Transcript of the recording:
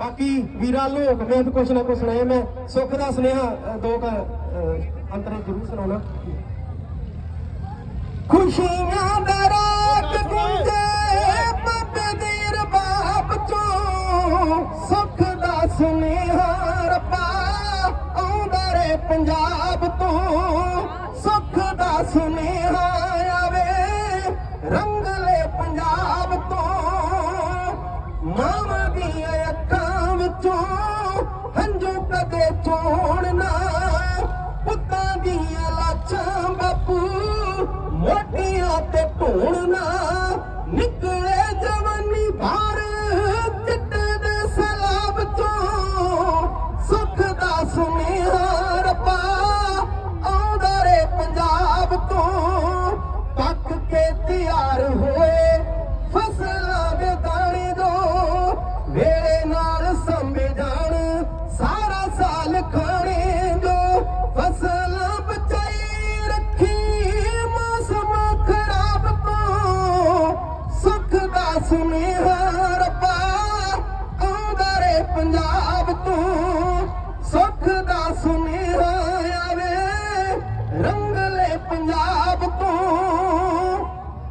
ਬਾਕੀ ਵੀਰਾਂ ਲੋਕ ਮੈਂ ਵੀ ਕੁਛ ਨਾ ਕੁਛ ਸੁਣਾਏ ਮੈਂ। ਸੁੱਖ ਦਾ ਸੁਨੇਹਾ ਦੋ ਕ ਅੰਤਰੇ ਜ਼ਰੂਰ ਸੁਣਾਉਣਾ। ਖੁਸ਼ੀਆਂ ਦਾ ਰਾਗ ਗੁੰਜੇ ਬਾਬੇ ਦੇ ਰਬਾਬ ਚੋਂ। ਸੁੱਖ ਦਾ ਸੁਨੇਹਾ ਰੱਬਾ, ਆਉਂਦਾ ਰੇ ਪੰਜਾਬ ਤੋਂ। ਸੁੱਖ ਦਾ ਸੁਨੇਹਾ ਆਵੇ ਰੰਗਲੇ ਪੰਜਾਬ ਤੋਂ। ਮਾਵਾਂ ਦੀਆਂ ਕਦੇ ਚੋਣਨਾ ਪੁੱਤਾਂ ਦੀਆਂ ਲਾਛਾਂ ਬਾਪੂ ਮੋਟੀਆਂ ਤੇ ਢੂਣਨਾ ਨਿਕਲੇ ਜਵਾਨੀ ਬਾਹਰ ਚਿੱਟੇ ਦੇ ਸਲਾਬ ਚੋਂ। ਸੁੱਖ ਦਾ ਸੁਨੇਹਾ ਰੱਬਾ ਆਉਂਦਾ ਰੇ ਪੰਜਾਬ ਤੋਂ। ਪੱਕ ਕੇ ਤਿਆਰ ਹੋਏ ਦਾ ਸੁਨੇਹਾ ਰੱਬਾ ਆਉਂਦਾ ਰੇ ਪੰਜਾਬ